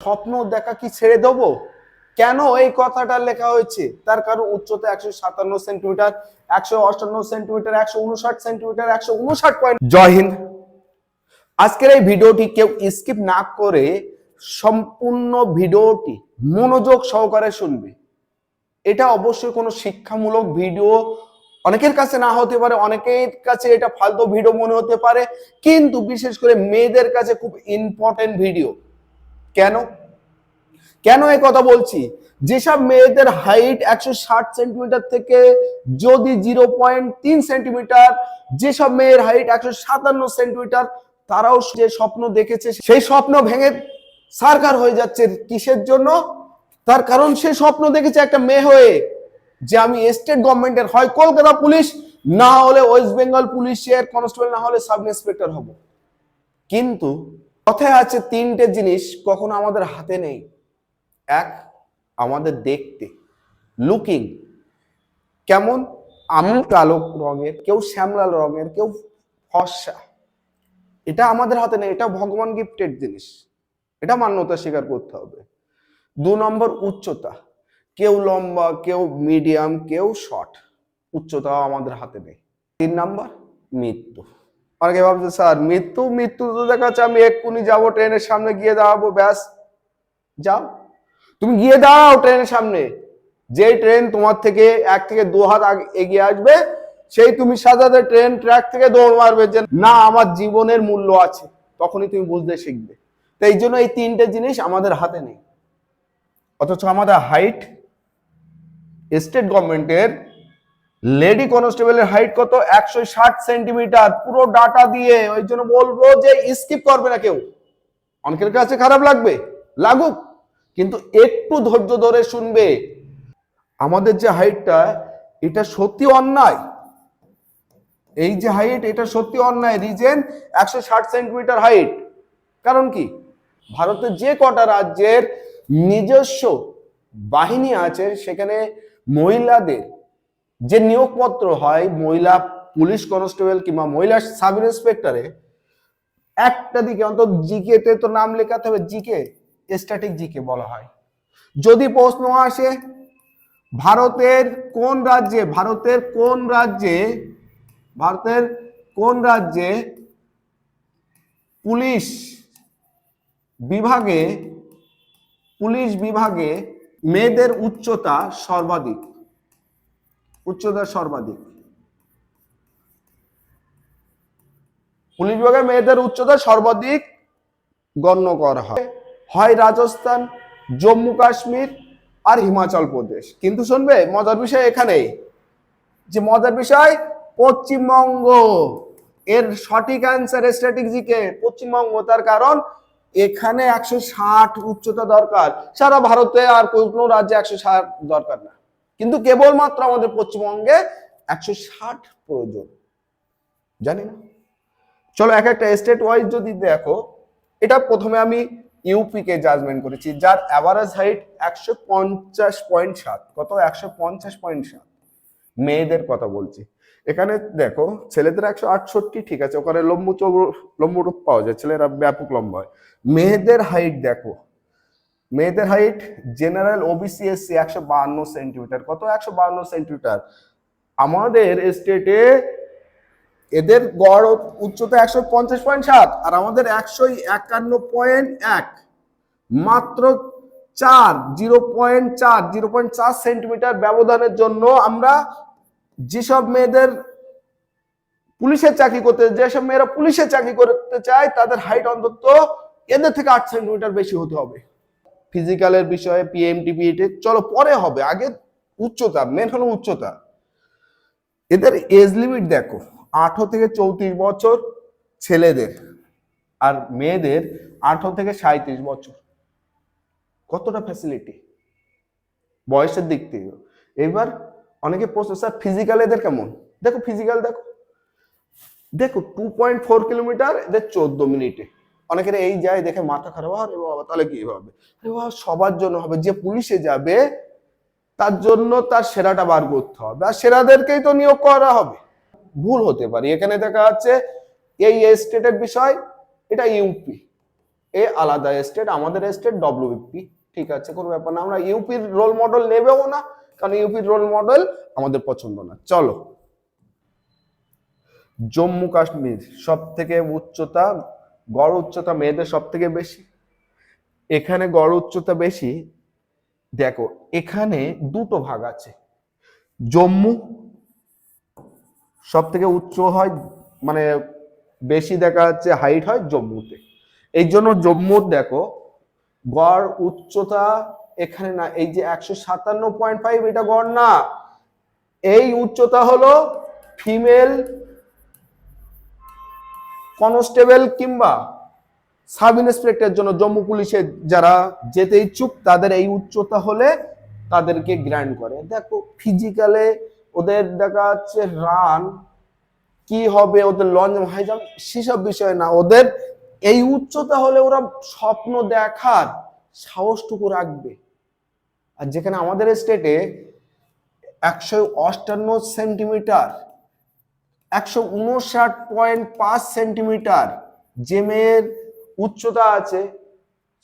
স্বপ্ন দেখা কি ছেড়ে দেবো? কেন এই কথাটা লেখা হয়েছে? তার কারণ উচ্চতা একশো সাতান্ন সেন্টিমিটার, একশো অষ্টান্ন সেন্টিমিটার, একশো উনষাট সেন্টিমিটার, একশো উনষাট পয়েন্ট জয় হিন্দ। আজকের এই ভিডিওটি কেউ স্কিপ না করে সম্পূর্ণ ভিডিওটি মনোযোগ সহকারে শুনবে। এটা অবশ্যই কোনো শিক্ষামূলক ভিডিও, অনেকের কাছে না হতে পারে, অনেকের কাছে এটা ফালতু ভিডিও মনে হতে পারে, কিন্তু বিশেষ করে মেয়েদের কাছে খুব ইম্পর্টেন্ট ভিডিও। কেন? কেন এই কথা বলছি? যেসব মেয়েদের হাইট একশো ষাট সেন্টিমিটার থেকে যদি জিরো পয়েন্ট তিন সেন্টিমিটার যেসব মেয়ের হাইট একশো সাতান্ন সেন্টিমিটার তারাও যে স্বপ্ন দেখেছে, সেই স্বপ্ন ভেঙে সারকার হয়ে যাচ্ছে কিসের জন্য? তার কারণ সে স্বপ্ন দেখেছে একটা মেয়ে হয়ে, যে আমি স্টেট গভর্নমেন্টের হয় কলকাতা পুলিশ, না হলে ওয়েস্ট বেঙ্গল পুলিশের কনস্টেবল না হলে সাব ইন্সপেক্টর হব। কিন্তু কথায় আছে তিনটে জিনিস কখনো আমাদের হাতে নেই। এক, আমাদের দেখতে। লুকিং কেমন? আমি কালো রঙের, কেউ শ্যামলাল রঙের, কেউ ফর্সা। এটা আমাদের হাতে নেই, এটা ভগবান গিফটেড জিনিস। এটা মান্যতা স্বীকার করতে হবে। দু নম্বর, উচ্চতা। কেউ লম্বা, কেউ মিডিয়াম কেউ শর্ট উচ্চতা আমাদের হাতে নেই। তিন নম্বর, মৃত্যু। অনেকে ভাবছে স্যার, মৃত্যু মৃত্যু তো দেখা যাচ্ছে আমি এক্ষুনি যাব, ট্রেনের সামনে গিয়ে দাঁড়াবো, ব্যাস, যাও। তুমি গিয়ে দাঁড়াও ট্রেনের সামনে। যে ট্রেন তোমার থেকে এক থেকে দু হাত এগিয়ে আসবে, সেই তুমি সাজাতে ট্রেন ট্র্যাক থেকে দৌড় মারবে যে, না, আমার জীবনের মূল্য আছে। তখনই তুমি বুঝতে শিখবে। তো এই জন্য এই তিনটে জিনিস আমাদের হাতে নেই। অথচ আমাদের হাইট, স্টেট গভর্নমেন্টের লেডি কনস্টেবলের হাইট কত? একশো ষাট সেন্টিমিটার। পুরো ডাটা দিয়ে, ওই জন্য বলব যে স্কিপ করবে না কেউ। অনেকের কাছে খারাপ লাগবে, লাগুক। কিন্তু একটু ধৈর্য ধরে শুনবে, আমাদের যে হাইটটা, এটা সত্যি অন্যায়। এই যে হাইট, এটা সত্যি অন্যায়। রিজেন একশো ষাট সেন্টিমিটার হাইট। কারণ কি? ভারতের যে কটা রাজ্যের নিজস্ব বাহিনী আছে, সেখানে মহিলাদের যে নিয়োগপত্র হয় মহিলা পুলিশ কনস্টেবল কিংবা মহিলা সাব ইন্সপেক্টরে, একটা দিকে অন্তত জিকে তে তো নাম লেখাতে হবে, জিকে স্ট্যাটিক জিকে বলা হয়। যদি প্রশ্ন আসে, ভারতের কোন রাজ্যে, ভারতের কোন রাজ্যে, ভারতের কোন রাজ্যে পুলিশ বিভাগে পুলিশ বিভাগে মেয়েদের উচ্চতা সর্বাধিক? উচ্চতা সর্বাধিক। পুলিশ বিভাগে মেয়েদের উচ্চতা সর্বাধিক গণ্য করা হয়। হয় রাজস্থান, জম্মু কাশ্মীর আর হিমাচল প্রদেশ। কিন্তু শুনবে, মজার বিষয় এখানেই যে মজার বিষয়, পশ্চিমবঙ্গ। এর সঠিক অ্যান্সার স্ট্র্যাটেজিকে পশ্চিমবঙ্গ। তার কারণ, এখানে একশো ষাট উচ্চতা দরকার। সারা ভারতে আর কোনো রাজ্যে একশো ষাট দরকার না। কিন্তু কেবলমাত্র আমাদের পশ্চিমবঙ্গে একশো ষাট প্রয়োজন। জানি না। চলো এক একটা স্টেট ওয়াইজ যদি দেখো, এটা প্রথমে আমি ইউপি কে জাজমেন্ট করেছি, যার অ্যাভারেজ হাইট একশো পঞ্চাশ পয়েন্ট সাত। কত? একশো পঞ্চাশ পয়েন্ট সাত। মেয়েদের কথা বলছি। এখানে দেখো, ছেলেদের একশো আটষট্টি, ঠিক আছে, ওখানে লম্বু চৌ লম্বু রূপ পাওয়া যায়, ছেলেরা ব্যাপক লম্বা হয়। মেয়েদের হাইট দেখো মেয়েদের হাইট জেনারেল ওবিসি এসসি একশো বাহান্ন সেন্টিমিটার কত? একশো বাহান্ন সেন্টিমিটার আমাদের স্টেটে এদের গড় উচ্চতা একশো পঞ্চাশ পয়েন্ট সাত আর আমাদের একশো একান্ন পয়েন্ট এক। মাত্র চার, জিরো পয়েন্ট চার, জিরো পয়েন্ট চার সেন্টিমিটার ব্যবধানের জন্য আমরা যেসব মেয়েদের পুলিশের চাকরি করতে, যেসব মেয়েরা পুলিশের চাকরি করতে চায়, তাদের হাইট অন্তত এদের থেকে আট সেন্টিমিটার বেশি হতে হবে। ফিজিক্যালের বিষয়ে পিএমটি পিএটি চলো পরে হবে, আগে উচ্চতা মেন হলো উচ্চতা। এদের এজ লিমিট দেখো, আঠারো থেকে চৌত্রিশ বছর ছেলেদের আর মেয়েদের আঠারো থেকে সাঁত্রিশ বছর। কতটা ফ্যাসিলিটি বয়সের দিক থেকে। এবার অনেকে প্রশ্ন, স্যার ফিজিক্যাল এদের কেমন? দেখো ফিজিক্যাল দেখো। দেখো টু পয়েন্ট ফোর কিলোমিটার এদের চোদ্দ মিনিটে অনেকের এই যায় দেখে মাথা খারাপ, আর বাবা, তাহলে কি হবে? সবার জন্য হবে। যে পুলিশে যাবে, তার জন্য তার সেরাটা বার করতে হবে। আর সেরাদেরকেই তো নিয়োগ করা হবে। ভুল হতে পারে। এখানে দেখা যাচ্ছে, এই স্টেটের বিষয়, এটা ইউপি এ আলাদা স্টেট, আমাদের স্টেট ডব্লিউপি ঠিক আছে, কোনো ব্যাপার না। আমরা ইউপির রোল মডেল নেবেও না, কারণ ইউপির রোল মডেল আমাদের পছন্দ না। চলো। জম্মু কাশ্মীর সব থেকে উচ্চতা গড় উচ্চতা মেয়েদের সব থেকে বেশি? এখানে গড় উচ্চতা বেশি, দেখো, এখানে দুটো ভাগ আছে। জম্মু সব থেকে উচ্চ হয় মানে বেশি দেখা যাচ্ছে হাইট হয় জম্মুতে। এই জন্য জম্মুর দেখো, গড় উচ্চতা এখানে না, এই যে একশো সাতান্ন পয়েন্ট ফাইভ এটা গড় না। এই উচ্চতা হলো ফিমেল কনস্টেবল কিংবা সাব ইন্সপেক্টরের জন্য জম্মু পুলিশে যারা যেতে ইচ্ছুক, তাদের এই উচ্চতা হলে তাদেরকে গ্র্যান্ড করে। দেখো ফিজিক্যালে ওদের দেখা যাচ্ছে রান কি হবে ওদের লঞ্চ হাই জাম্প সেসব বিষয় না। ওদের এই উচ্চতা হলে ওরা স্বপ্ন দেখার সাহসটুকু রাখবে। আর যেখানে আমাদের স্টেটে একশো অষ্টান্ন সেন্টিমিটার একশো উনষাট পয়েন্ট পাঁচ সেন্টিমিটার যে মেয়ের উচ্চতা আছে,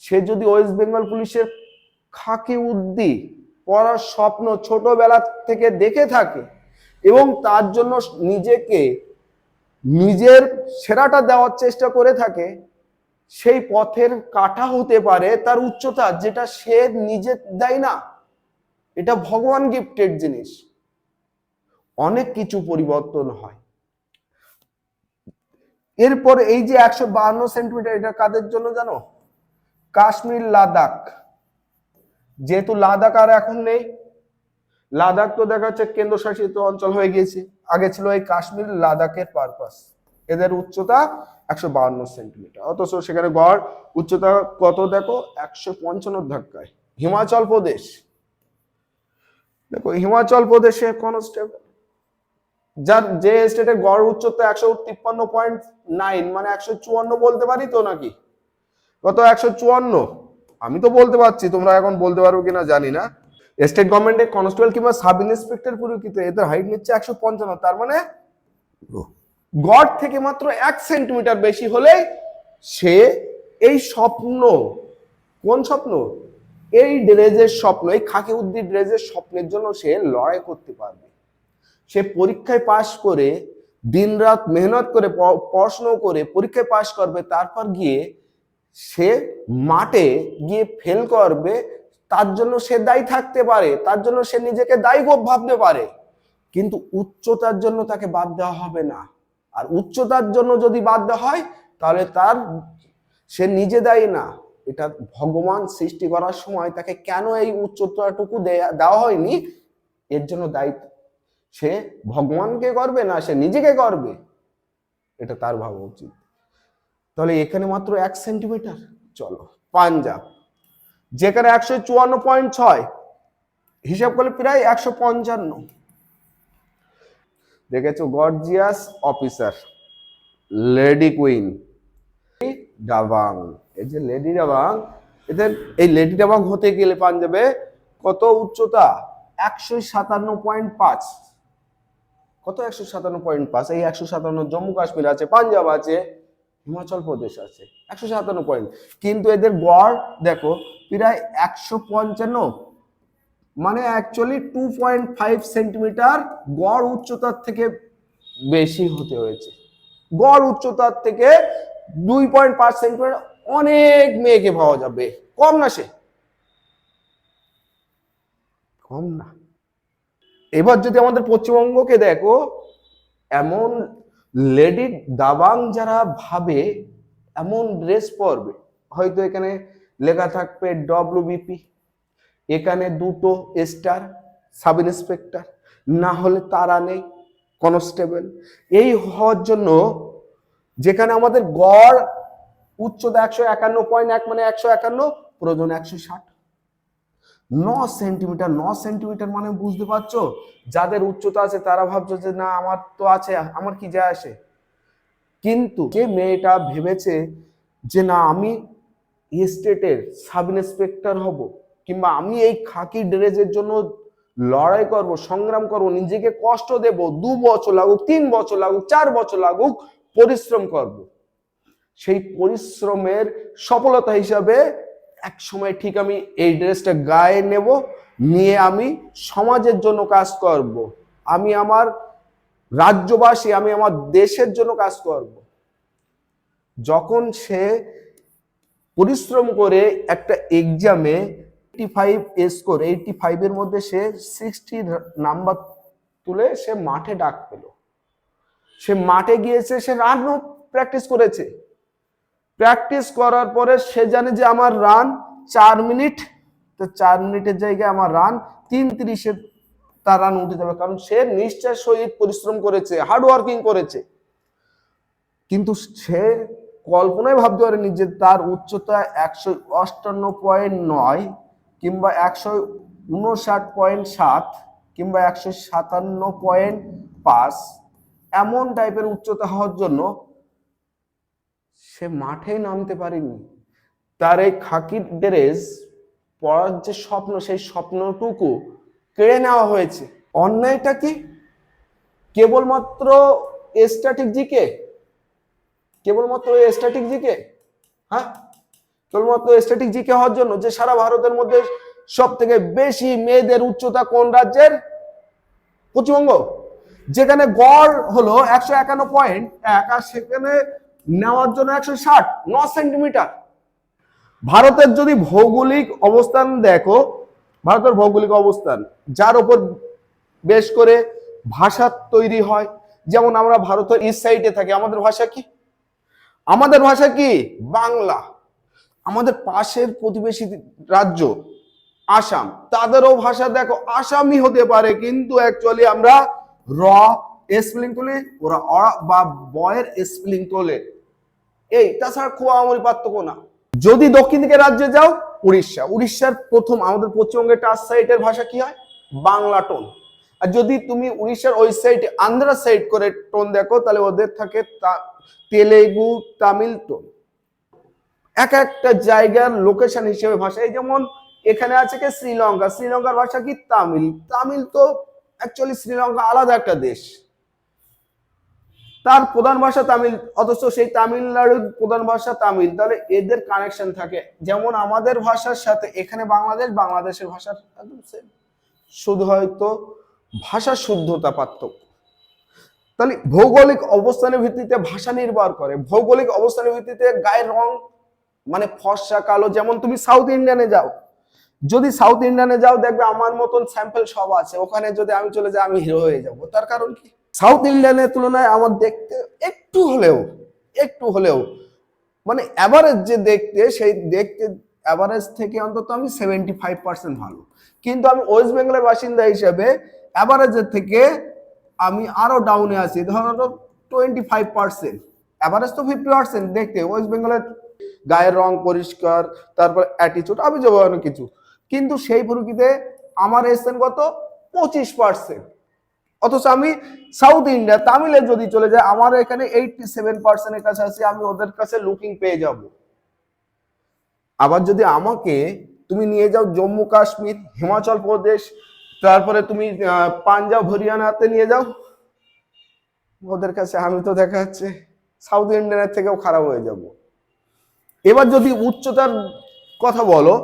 সে যদি ওয়েস্ট বেঙ্গল পুলিশের খাকি উদ্দি পড়ার স্বপ্ন ছোটবেলা থেকে দেখে থাকে এবং তার জন্য নিজেকে নিজের সেরাটা দেওয়ার চেষ্টা করে থাকে, সেই পথের কাটা হতে পারে তার উচ্চতা যেটা সে নিজে দেয় না। এটা ভগবান গিফটেড জিনিস। অনেক কিছু পরিবর্তন হয়। এরপর এই যে একশো বাহান্ন সেন্টিমিটার, এটা কাদের জন্য জানো? কাশ্মীর, লাদাখ। যেহেতু লাদাখ আর এখন নেই, লাদাখ তো দেখা যাচ্ছে কেন্দ্রশাসিত অঞ্চল হয়ে গিয়েছে। আগে ছিল এই কাশ্মীর, লাদাখের পারপাস এদের উচ্চতা একশো বাহান্ন সেন্টিমিটার। অথচ সেখানে গড় উচ্চতা কত দেখো? একশো পঞ্চান্ন ধাক্কায়। হিমাচল প্রদেশ। দেখো, হিমাচল প্রদেশে কনস্টেবল যার যে স্টেটে গড় উচ্চতা একশো তিপ্পান্ন পয়েন্ট নাইন মানে একশো চুয়ান্ন বলতে পারি তো নাকি? কত? একশো চুয়ান্ন। আমি তো বলতে পারছি, তোমরা এখন বলতে পারো কিনা জানি না। স্টেট গভর্নমেন্টের কনস্টেবল কিংবা সাব ইন্সপেক্টর পুরোকিত, এদের হাইট নিচ্ছে একশো পঞ্চান্ন, তার মানে গড় থেকে মাত্র এক সেন্টিমিটার বেশি হলে সে এই স্বপ্ন, কোন স্বপ্ন? এই ড্রেজের স্বপ্ন, এই খাকি উদ্দি ড্রেজের স্বপ্নের জন্য সে লড়াই করতে পারবে। সে পরীক্ষায় পাশ করে দিনরাত মেহনত করে, প- পড়াশুনো করে পরীক্ষায় পাশ করবে, তারপর গিয়ে সে মাঠে গিয়ে ফেল করবে, তার জন্য সে দায়ী থাকতে পারে, তার জন্য সে নিজেকে দায়ী ভাবতে পারে। কিন্তু উচ্চতার জন্য তাকে বাদ দেওয়া হবে না। আর উচ্চতার জন্য যদি বাদ দেওয়া হয়, তাহলে তার, সে নিজে দায়ী না। এটা ভগবান সৃষ্টি করার সময় তাকে কেন এই উচ্চতাটুকু দেওয়া হয়নি? এর জন্য দায়িত্ব সে ভগবানকে করবে না, সে নিজেকে করবে এটা তার ভাবা উচিত। তাহলে এখানে মাত্র এক সেন্টিমিটার? চলো, পাঞ্জাব। যেখানে একশো চুয়ান্ন পয়েন্ট ছয়, হিসাব করলে প্রায় একশো পঞ্চান্ন। দেখেছ, gorgeous officer, lady queen. Dabangg, এই যে লেডি ডাবাং, এদের এই লেডি ডাবাং হতে গেলে পাঞ্জাবে কত উচ্চতা? একশো সাতান্ন পয়েন্ট পাঁচ। কত? একশো সাতান্ন পয়েন্ট পাঁচ। এই একশো সাতান্ন জম্মু কাশ্মীর আছে, পাঞ্জাব আছে, হিমাচল প্রদেশ আছে। একশো সাতান্ন পয়েন্ট কিন্তু এদের গড় দেখো, প্রায় একশো পঞ্চান্ন। মানে actually two point five centimetre গড় উচ্চতার থেকে বেশি হতে হয়েছে। গড় উচ্চতার থেকে দুই পয়েন্ট পাঁচ সেন্টিমিটার অনেক মেয়েকে পাওয়া যাবে। কম না সে? কম না। এবার যদি আমাদের পশ্চিমবঙ্গকে দেখো, এমন লেডি দাবাং যারা ভাবে, এমন ড্রেস পরবে, হয়তো এখানে লেখা থাকবে ডব্লিউবিপি এখানে দুটো স্টার, সাব ইন্সপেক্টর, না হলে তারা নেই, কনস্টেবল। এই হওয়ার জন্য যেখানে আমাদের গড় উচ্চতা একশো একান্ন পয়েন্ট এক মানে একশো একান্ন, প্রয়োজন একশো ষাট। ন সেন্টিমিটার ন সেন্টিমিটার মানে বুঝতে পারছ? যাদের উচ্চতা আছে তারা ভাবছ যে, না, আমার তো আছে, আমার কি যায় আসে? কিন্তু যে মেয়েটা ভেবেছে যে, না, আমি স্টেটের সাব ইন্সপেক্টর হব কিংবা আমি এই খাকি ড্রেসের জন্য লড়াই করব, সংগ্রাম করব, নিজেকে কষ্ট দেব, দু বছর লাগুক, তিন বছর লাগুক, চার বছর লাগুক, পরিশ্রম করব? সেই পরিশ্রমের সফলতা হিসাবে এক সময় ঠিক আমি এই ড্রেসটা গায়ে নেব, নিয়ে আমি সমাজের জন্য কাজ করব। আমি আমার রাজ্যবাসী, আমি আমার দেশের জন্য কাজ করব। যখন সে পরিশ্রম করে একটা এক্সামে এইটি ফাইভ স্কোর এইটি ফাইভের মধ্যে সে সিক্সটি নাম্বার তুলে সে মাঠে ডাক পেল। সে মাঠে গিয়েছে, সে রানও প্র্যাকটিস করেছে। প্র্যাকটিস করার পরে সে জানে যে আমার রান চার মিনিট তো চার মিনিটের জায়গায় আমার রান তিন তিরিশে তার রান উঠে যাবে। কারণ সে নিশ্চয় সহিত পরিশ্রম করেছে হার্ড ওয়ার্কিং করেছে। কিন্তু সে কল্পনায় ভাবতে পারেনি যে তার উচ্চতা একশো অষ্টান্ন পয়েন্ট নয় কিংবা একশো উনষাট পয়েন্ট সাত কিংবা একশো সাতান্ন পয়েন্ট পাঁচ, এমন টাইপের উচ্চতা হওয়ার জন্য সে মাঠে নামতে পারেনি। তার এই খাকি ড্রেস পড়ার যে স্বপ্ন, সেই স্বপ্নটুকু কেড়ে নেওয়া হয়েছে। অন্যায়টা কি? কেবলমাত্র স্ট্যাটিক জিকে কেবলমাত্র স্ট্যাটিক জিকে হ্যাঁ? কেবলমাত্র স্ট্যাটিক জিকে হওয়ার জন্য যে সারা ভারতের মধ্যে সব থেকে বেশি মেয়েদের উচ্চতা কোন রাজ্যের? পশ্চিমবঙ্গ। যেখানে গড় হলো একশো একান্ন পয়েন্ট এক আর সেখানে নেওয়ার জন্য একশো ষাট ন সেন্টিমিটার। ভারতের যদি ভৌগোলিক অবস্থান দেখো, ভারতের ভৌগোলিক অবস্থান, যার উপর বেশ করে ভাষা তৈরি হয়, যেমন আমরা ভারতের ইস্ট সাইডে থাকি, আমাদের ভাষা কি? আমাদের ভাষা কি? বাংলা। আমাদের পাশের প্রতিবেশী রাজ্য, আসাম, তাদেরও ভাষা দেখো আসামি হতে পারে, কিন্তু অ্যাকচুয়ালি আমরা র স্পেলিং তোলে ওরা অ বা বয়ের স্পেলিং তোলে এই, তাছাড়া খুব আমার পার্থক্য না। যদি দক্ষিণ দিকে রাজ্যে যাও, উড়িষ্যা। উড়িষ্যার প্রথম, আমাদের পশ্চিমবঙ্গের টাচ সাইডের ভাষা কি হয়? বাংলা টোন। আর যদি তুমি উড়িষ্যার ওই সাইডে আন্ধ্রা সাইড করে টোন দেখো, তাহলে ওদের থাকে তেলেগু তামিল টোন। এক একটা জায়গার লোকেশন হিসেবে ভাষা। এই যেমন এখানে আছে কি? শ্রীলঙ্কা। শ্রীলঙ্কার ভাষা কি? তামিল। তামিল তো অ্যাকচুয়ালি শ্রীলঙ্কা আলাদা একটা দেশ। তার প্রধান ভাষা তামিল, অথচ সেই তামিলনাড়ুর প্রধান ভাষা তামিল। তাহলে এদের কানেকশন থাকে। যেমন আমাদের ভাষার সাথে এখানে বাংলাদেশ, বাংলাদেশের ভাষার একদম same। শুধু হয়তো ভাষা শুদ্ধতা পার্থক্য। তাহলে ভৌগোলিক অবস্থানের ভিত্তিতে ভাষা নির্ভর করে। ভৌগোলিক অবস্থানের ভিত্তিতে গায়ের রং মানে ফর্সা, কালো, যেমন তুমি সাউথ ইন্ডিয়ানে যাও। যদি সাউথ ইন্ডিয়ানে যাও, দেখবে আমার মতন স্যাম্পল সব আছে। ওখানে যদি আমি চলে যাই, আমি হিরো হয়ে যাব। তার কারণ কি? সাউথ ইন্ডিয়ানের তুলনায় আমার দেখতে একটু হলেও একটু হলেও মানে অ্যাভারেজ যে দেখতে, সেই দেখতে অ্যাভারেজ থেকে অন্তত আমি সেভেন্টি ফাইভ পার্সেন্ট ভালো। কিন্তু আমি ওয়েস্ট বেঙ্গলের বাসিন্দা হিসেবে অ্যাভারেজের থেকে আমি আরও ডাউনে আছি, ধরো টোয়েন্টি ফাইভ পার্সেন্ট অ্যাভারেজ তো ফিফটি পার্সেন্ট দেখতে, ওয়েস্ট বেঙ্গলের গায়ের রং পরিষ্কার, তারপর অ্যাটিচিউড আমি যাব কিছু। কিন্তু সেই পরিপ্রেক্ষিতে আমার এসছেন কত? পঁচিশ পার্সেন্ট অথচ আমি সাউথ ইন্ডিয়া তামিলে যদি চলে যায়, আমার এখানে এইটটি সেভেন পার্সেন্টের কাছে আছি, আমি ওদের কাছে লুকিং পেয়ে যাব। আবার যদি আমাকে তুমি নিয়ে যাও জম্মু কাশ্মীর, হিমাচল প্রদেশ, তারপরে তুমি পাঞ্জাব হরিয়ানাতে নিয়ে যাও, ওদের কাছে আমি তো দেখা যাচ্ছে সাউথ ইন্ডিয়ানের থেকেও খারাপ হয়ে যাব। এবার যদি উচ্চতার কথা বলো,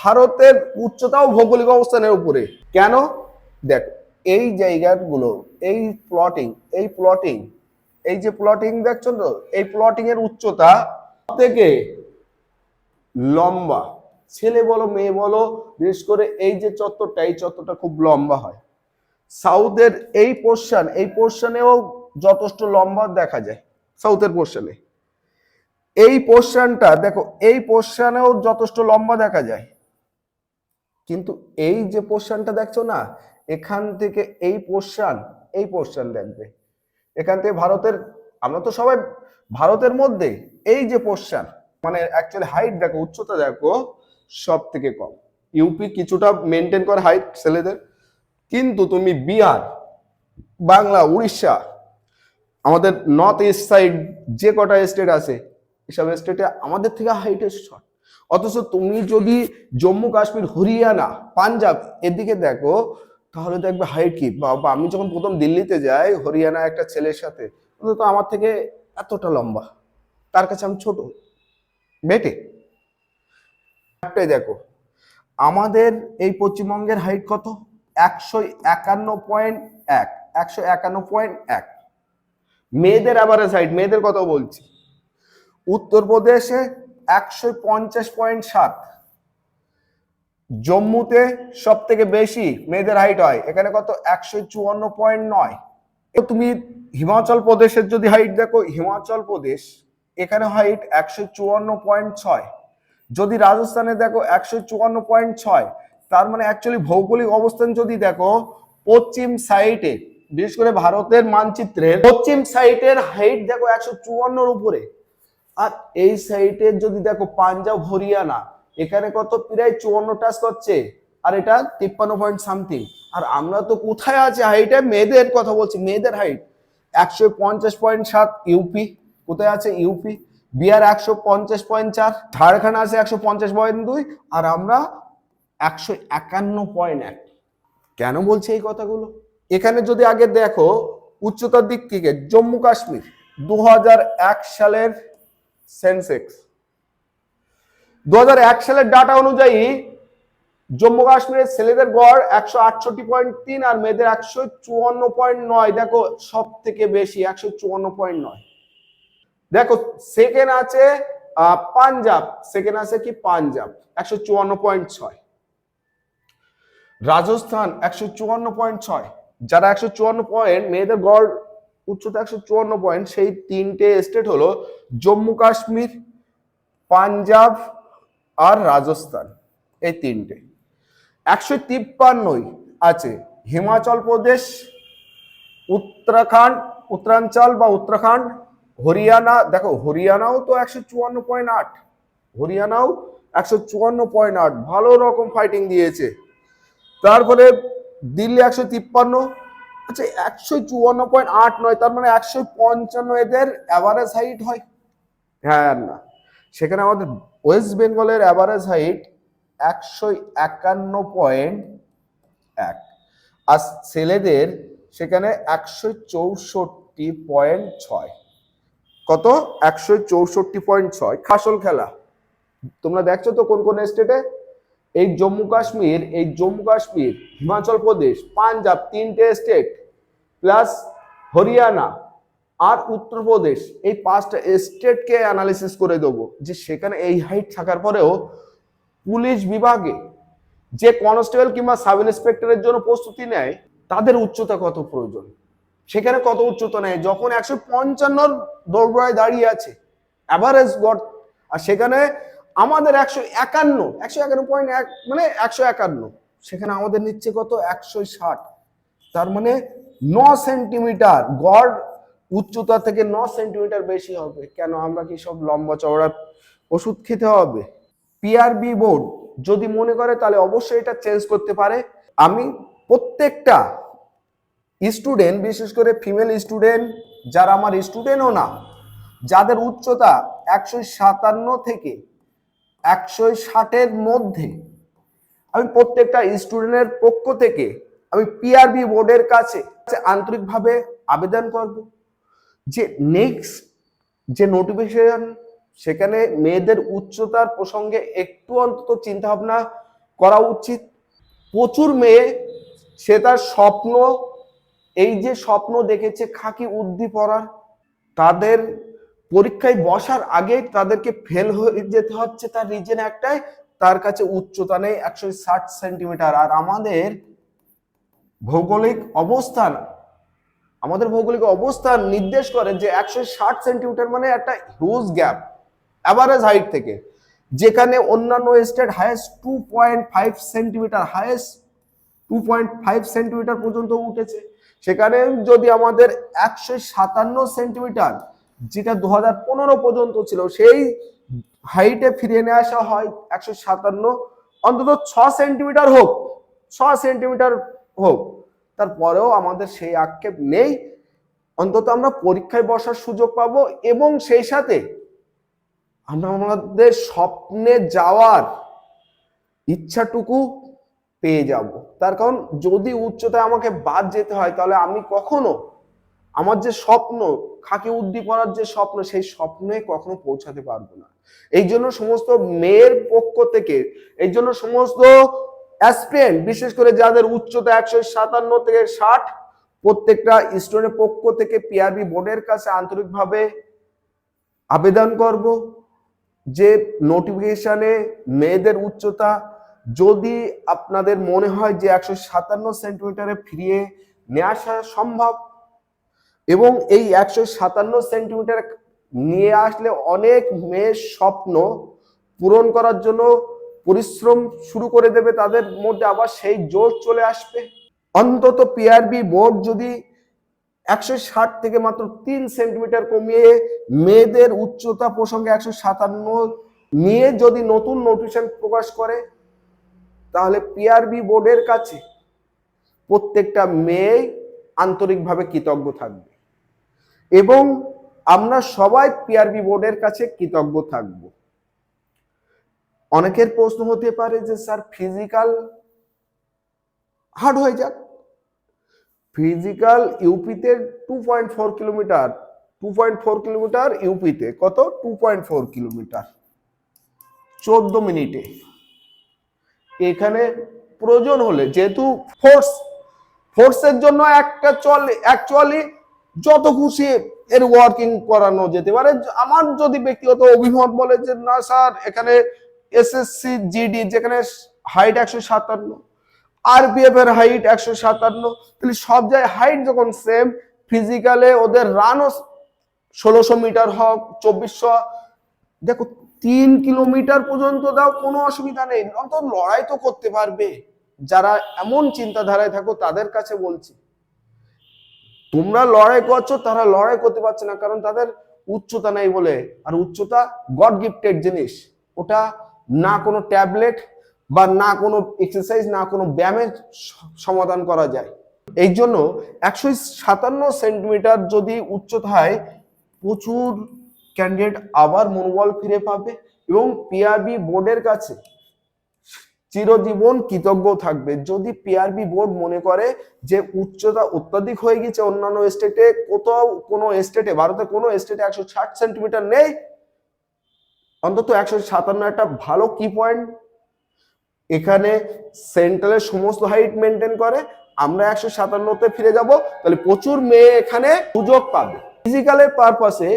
ভারতের উচ্চতাও ভৌগোলিক অবস্থানের উপরে। কেন? দেখ এই জায়গাগুলো, এই প্লটিং এই প্লটিং এই যে প্লটিং দেখছ তো, এই প্লটিং এর উচ্চতা থেকে লম্বা। ছেলে বলো, মেয়ে বলো, বিশেষ করে এই যে চত্বরটা, এই চত্বরটা খুব লম্বা হয়। সাউথের এই পোর্শন এই পোর্শনেও যথেষ্ট লম্বা দেখা যায়, সাউথের পোর্শনে এই পোর্শনটা দেখো, এই পোর্শনেও যথেষ্ট লম্বা দেখা যায়। কিন্তু এই যে পোর্শনটা দেখছ না এখান থেকে এই পোর্শন এই পোর্শন দেখবে। এখান থেকে ভারতের, আমরা তো সবাই ভারতের মধ্যে এই যে পোর্শন মানে অ্যাকচুয়ালি হাইট দেখো, উচ্চতা দেখো, সব থেকে কম। ইউপি কিছুটা মেনটেন করে হাইট ছেলেদের। কিন্তু তুমি বিহার, বাংলা, উড়িষ্যা, আমাদের নর্থ ইস্ট সাইড যে কটা স্টেট আছে এসব স্টেটে আমাদের থেকে হাইটে শর্ট অথচ তুমি যদি জম্মু কাশ্মীর হরিয়ানা, পাঞ্জাব, এদিকে দেখো তাহলে দেখবে হাইট কি? বাবা, আমি যখন প্রথম দিল্লিতে যাই, হরিয়ানা একটা ছেলের সাথে তো আমার থেকে এতটা লম্বা। তার কাছে আমি ছোট। বেটে একটাই দেখো, আমাদের এই পশ্চিমবঙ্গের হাইট কত? একশো একান্ন পয়েন্ট এক। একশো একান্ন পয়েন্ট এক। মেয়েদের অ্যাভারেজ হাইট মেয়েদের কথা বলছি। উত্তরপ্রদেশে একশো পঞ্চাশ পয়েন্ট সাত। জম্মুতে সব থেকে বেশি মেয়েদের হাইট হয়, এখানে কত? একশো চুয়ান্ন পয়েন্ট নয়। তুমি হিমাচল প্রদেশের যদি হাইট দেখো, হিমাচল প্রদেশ এখানে হাইট একশো চুয়ান্ন পয়েন্ট ছয়। যদি রাজস্থানে দেখো, একশো চুয়ান্ন পয়েন্ট ছয়। তার মানে অ্যাকচুয়ালি ভৌগোলিক অবস্থান যদি দেখো, পশ্চিম সাইডে বিশেষ করে ভারতের মানচিত্রের পশ্চিম সাইডের হাইট দেখো একশো চুয়ান্নর উপরে। আর এই সাইডের যদি দেখো, পাঞ্জাব, হরিয়ানা এখানে কত? প্রায় চুয়ান্ন টাচ করছে আর এটা তিপ্পান্ন পয়েন্ট সামথিং আর আমরা তো কোথায় আছে? হাইটে মেয়েদের কথা বলছি, মেয়েদের হাইট একশো পঞ্চাশ পয়েন্ট সাত ইউপি কোথায় আছে ইউপি বিহার একশো পঞ্চাশ পয়েন্ট চার, ঝাড়খণ্ড আছে একশো পঞ্চাশ পয়েন্ট দুই, আর আমরা একশো একান্ন পয়েন্ট এক। কেন বলছে এই কথাগুলো? এখানে যদি আগে দেখো, উচ্চতার দিক থেকে, জম্মু কাশ্মীর দু হাজার এক সালের সেন্সেক্স। দু হাজার এক সালের ডাটা অনুযায়ী জম্মু কাশ্মীরের ছেলেদের গড় একশো আটষট্টি পয়েন্ট তিন আর মেয়েদের একশো চুয়ান্ন পয়েন্ট নয়। দেখো সব থেকে বেশি একশো চুয়ান্ন পয়েন্ট নয়। দেখো সেকেন্ড আছে পাঞ্জাব। সেকেন্ড আছে কি? পাঞ্জাব, একশো চুয়ান্ন পয়েন্ট ছয়। রাজস্থান, একশো চুয়ান্ন পয়েন্ট ছয়। যারা একশো চুয়ান্ন পয়েন্ট, মেয়েদের গড় উচ্চতা একশো চুয়ান্ন পয়েন্ট, সেই তিনটে স্টেট হলো জম্মু কাশ্মীর, পাঞ্জাব আর রাজস্থান, এই তিনটে। একশো তিপ্পান্নই আছে হিমাচল প্রদেশ, উত্তরাখণ্ড, উত্তরাঞ্চল বা উত্তরাখণ্ড, হরিয়ানা, দেখো হরিয়ানাও তো একশো চুয়ান্ন পয়েন্ট আট, হরিয়ানাও একশো চুয়ান্ন পয়েন্ট আট, ভালো রকম ফাইটিং দিয়েছে। তারপরে দিল্লি একশো তিপ্পান্ন আচ্ছা একশো চুয়ান্ন পয়েন্ট আট নয়, তার মানে একশো পঞ্চান্ন এদের অ্যাভারেজ হাইট হয়। হ্যাঁ না। সেখানে আমাদের ওয়েস্ট বেঙ্গলের অ্যাভারেজ হাইট একশো একান্ন পয়েন্ট এক। আর ছেলেদের সেখানে একশো চৌষট্টি পয়েন্ট ছয়। কত? একশো চৌষট্টি পয়েন্ট ছয়। খাসল খেলা। তোমরা দেখছ তো কোন কোন স্টেটে এই জম্মু কাশ্মীর, এই জম্মু কাশ্মীর, হিমাচল প্রদেশ, পাঞ্জাব তিনটে স্টেট প্লাস হরিয়ানা আর উত্তরপ্রদেশ, এই পাঁচটা স্টেটকে অ্যানালিসিস করে দেবো। যে সেখানে এই হাইট থাকার পরেও পুলিশ বিভাগে যে কনস্টেবল কিংবা সাব ইন্সপেক্টরের জন্য প্রস্তুতি নেয়, তাদের উচ্চতা কত প্রয়োজন? সেখানে কত উচ্চতা নেয়? যখন একশো পঞ্চান্নর দৌড়ায় দাঁড়িয়ে আছে অ্যাভারেজ গড, আর সেখানে আমাদের একশো একান্ন একশো একান্ন পয়েন্ট এক মানে একশো একান্ন, সেখানে আমাদের নিচ্ছে কত? একশো ষাট। তার মানে ন সেন্টিমিটার গড় উচ্চতা থেকে ন সেন্টিমিটার বেশি হবে। কেন? আমরা কি সব লম্বা চওড়া ওষুধ খেতে হবে? পিআরবি বোর্ড যদি মনে করে, তাহলে অবশ্যই এটা চেঞ্জ করতে পারে। আমি প্রত্যেকটা স্টুডেন্ট বিশেষ করে ফিমেল স্টুডেন্ট যারা আমার স্টুডেন্টও না, যাদের উচ্চতা একশো সাতান্ন থেকে একশো ষাটের মধ্যে, আমি প্রত্যেকটা স্টুডেন্টের পক্ষ থেকে আমি পিআরবি বোর্ডের কাছে আন্তরিকভাবে আবেদন করব। যে নেক্সট যে নোটিফিকেশন সেখানে মেয়েদের উচ্চতার প্রসঙ্গে একটু অন্তত চিন্তা ভাবনা করা উচিত। প্রচুর মেয়ে সে তার স্বপ্ন, এই যে স্বপ্ন দেখেছে খাকি উদ্দি পড়ার, তাদের পরীক্ষায় বসার আগে তাদেরকে ফেল হয়ে যেতে হচ্ছে, তার রিজন একটাই, তার কাছে উচ্চতা নেই একশো ষাট সেন্টিমিটার আর আমাদের ভৌগোলিক অবস্থান আমাদের ভৌগোলিক অবস্থান নির্দেশ করে যে একশো ষাট সেন্টিমিটার মানে একটা হিউজ গ্যাপ অ্যাভারেজ হাইট থেকে, যেখানে অন্যান্য state highest two point five centimetre highest two point five centimetre পর্যন্ত উঠেছে। সেখানে যদি আমাদের একশো সাতান্ন সেন্টিমিটার, যেটা দু হাজার পনেরো পর্যন্ত ছিল, সেই হাইটে ফিরিয়ে নিয়ে আসা হয় একশো সাতান্ন, অন্তত ছ সেন্টিমিটার হোক, ছ সেন্টিমিটার হোক। তারপরেও আমাদের সেই আক্ষেপ নেই। অন্তত আমরা পরীক্ষায় বসার সুযোগ পাবো এবং সেই সাথে আমরা আমাদের স্বপ্নে যাওয়ার ইচ্ছাটুকু পেয়ে যাব। তার কারণ যদি উচ্চতায় আমাকে বাদ যেতে হয়, তাহলে আমি কখনো আমার যে স্বপ্ন, খাকি উদ্দি করার যে স্বপ্ন, সেই স্বপ্নে কখনো পৌঁছাতে পারব না। এই জন্য সমস্ত মেয়ের পক্ষ থেকে, এই জন্য সমস্ত অ্যাসপিরেন্ট বিশেষ করে যাদের উচ্চতা একশো সাতান্ন থেকে ষাট, প্রত্যেকটা স্টুডেন্টের পক্ষ থেকে পিআরবি বোর্ডের কাছে আন্তরিকভাবে আবেদন করব যে নোটিফিকেশনে মেয়েদের উচ্চতা যদি আপনাদের মনে হয় যে একশো সাতান্ন সেন্টিমিটারে ফিরিয়ে নিয়ে আসা সম্ভব এবং এই একশো সাতান্ন সেন্টিমিটার নিয়ে আসলে অনেক মেয়ের স্বপ্ন পূরণ করার জন্য পরিশ্রম শুরু করে দেবে তাদের মধ্যে, আবার সেই জোর চলে আসবে। অন্তত পিআরবি বোর্ড যদি একশো ষাট থেকে মাত্র তিন সেন্টিমিটার কমিয়ে মেয়েদের উচ্চতা প্রসঙ্গে একশো সাতান্ন নিয়ে যদি নতুন নোটিশন প্রকাশ করে, তাহলে পিআরবি বোর্ডের কাছে প্রত্যেকটা মেয়ে আন্তরিকভাবে কৃতজ্ঞ থাকবে। এবং আমরা সবাই পিআরবি বোর্ডের কাছে কৃতজ্ঞ থাকব। অনেকের প্রশ্ন হতে পারে যে, স্যার ফিজিক্যাল হার্ড হয়ে যাক? Physical ইউপিতে two point four kilometre two point four kilometre ইউপিতে কত? টু পয়েন্ট ফোর কিলোমিটার চোদ্দ মিনিটে। এখানে প্রয়োজন হলে, যেহেতু ফোর্স ফোর্সের জন্য একটা চল অ্যাকচুয়ালি যত খুশি এর ওয়ার্কিং করানো যেতে পারে। আমার যদি ব্যক্তিগত অভিমত বলে যে, না, স্যার, এখানে এসএসসি জিডি যেখানে হাইট একশো সাতান্ন আরপিএফ এর হাইট একশো সাতান্ন, তাহলে সব জায়গায় হাইট যখন সেম ফিজিক্যালে ওদের রানও ষোলোশো মিটার হোক, চব্বিশশো, দেখো তিন কিলোমিটার পর্যন্ত দাও, কোনো অসুবিধা নেই। অন্তত লড়াই তো করতে পারবে। যারা এমন চিন্তাধারায় থাকো, তাদের কাছে বলছি, তোমরা লড়াই করছ, তারা লড়াই করতে পারছে না, কারণ তাদের উচ্চতা নেই বলে। আর উচ্চতা গড গিফটেড জিনিস। ওটা না কোনো ট্যাবলেট বা না কোনো এক্সারসাইজ, না কোনো ব্যায়ামের সমাধান করা যায়। এই জন্য একশো সাতান্ন সেন্টিমিটার যদি উচ্চতা হয়, প্রচুর ক্যান্ডিডেট আবার মনোবল ফিরে পাবে এবং পিআরবি বোর্ডের কাছে চিরজীবন কৃতজ্ঞ থাকবে। যদি পিআরবি বোর্ড মনে করে যে উচ্চতা অত্যাধিক হয়ে গেছে অন্যান্য স্টেটে কোথাও কোনো স্টেটে ভারতের কোনো স্টেটে একশো ষাট সেন্টিমিটার নেই অন্তত একশো সাতান্ন একটা ভালো কি পয়েন্ট এখানে সেন্ট্রালের সমস্ত হাইট মেনটেন করে, আমরা একশো সাতান্নতে ফিরে যাব, তাহলে প্রচুর মেয়ে এখানে সুযোগ পাবে। ফিজিক্যালের পারপাসে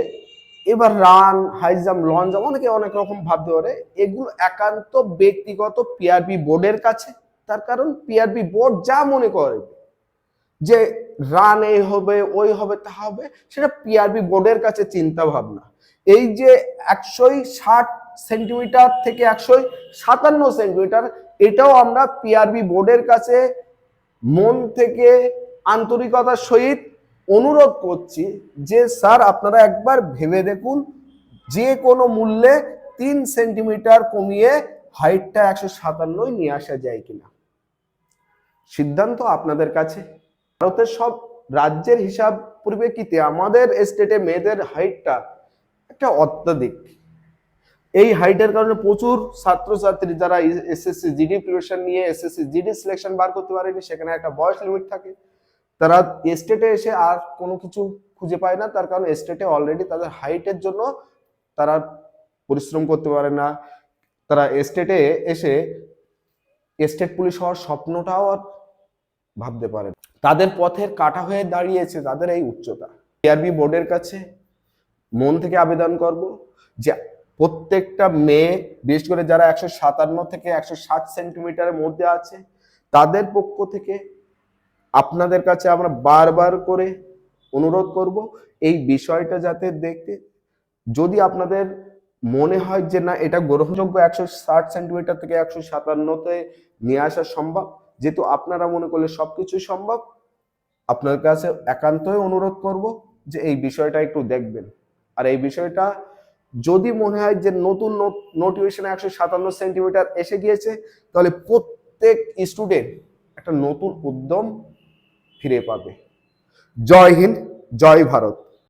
এবার run high jump long jump অনেকে অনেক রকম ভাবতে পারে। এগুলো একান্ত ব্যক্তিগত পিআরবি বোর্ডের কাছে। তার কারণ পিআরবি বোর্ড যা মনে করে যে রান এই হবে, ওই হবে, তা হবে, সেটা পিআরবি বোর্ডের কাছে চিন্তা ভাবনা। এই যে একশোই ষাট সেন্টিমিটার থেকে একশোই সাতান্ন সেন্টিমিটার, এটাও আমরা পিআরবি বোর্ডের কাছে মন থেকে আন্তরিকতার সহিত অনুরোধ করছি যে, স্যার, আপনারা একবার ভেবে দেখুন, যে কোনো মূল্যে তিন সেন্টিমিটার কমিয়ে হাইটটা একশো সাতান্নই নিয়ে আসা যায় কিনা। সিদ্ধান্ত আপনাদের কাছে। ভারতের সব রাজ্যের হিসাব পরিপ্রেক্ষিতে আমাদের স্টেটে মেয়েদের হাইটটা একটা অত্যাধিক। এই হাইটের কারণে প্রচুর ছাত্রছাত্রী যারা এসএসসি জিডি প্রিপারেশন নিয়ে এসএসসি জিডি সিলেকশন বার করতে পারেনি, সেখানে একটা বয়স লিমিট থাকে। তারা স্টেটে এসে আর কোনো কিছু খুঁজে পায় না, তার কারণ স্টেটে অলরেডি তাদের হাইটের জন্য তারা পরিশ্রম করতে পারে না। তারা স্টেটে এসে স্টেট পুলিশ হওয়ার স্বপ্নটাও আর ভাবতে পারে তাদের পথের কাটা হয়ে দাঁড়িয়েছে তাদের এই উচ্চতা। এআরবি বোর্ডের কাছে মন থেকে আবেদন করব যে প্রত্যেকটা মেয়ে, বিশেষ করে যারা একশো সাতান্ন থেকে একশো ষাট সেন্টিমিটারের মধ্যে আছে, তাদের পক্ষ থেকে আপনাদের কাছে আমরা বারবার করে অনুরোধ করব এই বিষয়টা যাতে দেখতে। যদি আপনাদের মনে হয় যে না, এটা গ্রহণযোগ্য একশো ষাট সেন্টিমিটার থেকে একশো সাতান্নতে নিয়ে আসা সম্ভব, যেহেতু আপনারা মনে করলে সবকিছু সম্ভব, আপনার কাছে একান্তই অনুরোধ করব যে এই বিষয়টা একটু দেখবেন। আর এই বিষয়টা যদি মনে হয় যে নতুন নোটিফিকেশন একশো সাতান্ন সেন্টিমিটার এসে গিয়েছে, তাহলে প্রত্যেক স্টুডেন্ট একটা নতুন উদ্যম ফিরে পাবে। জয় হিন্দ, জয় ভারত।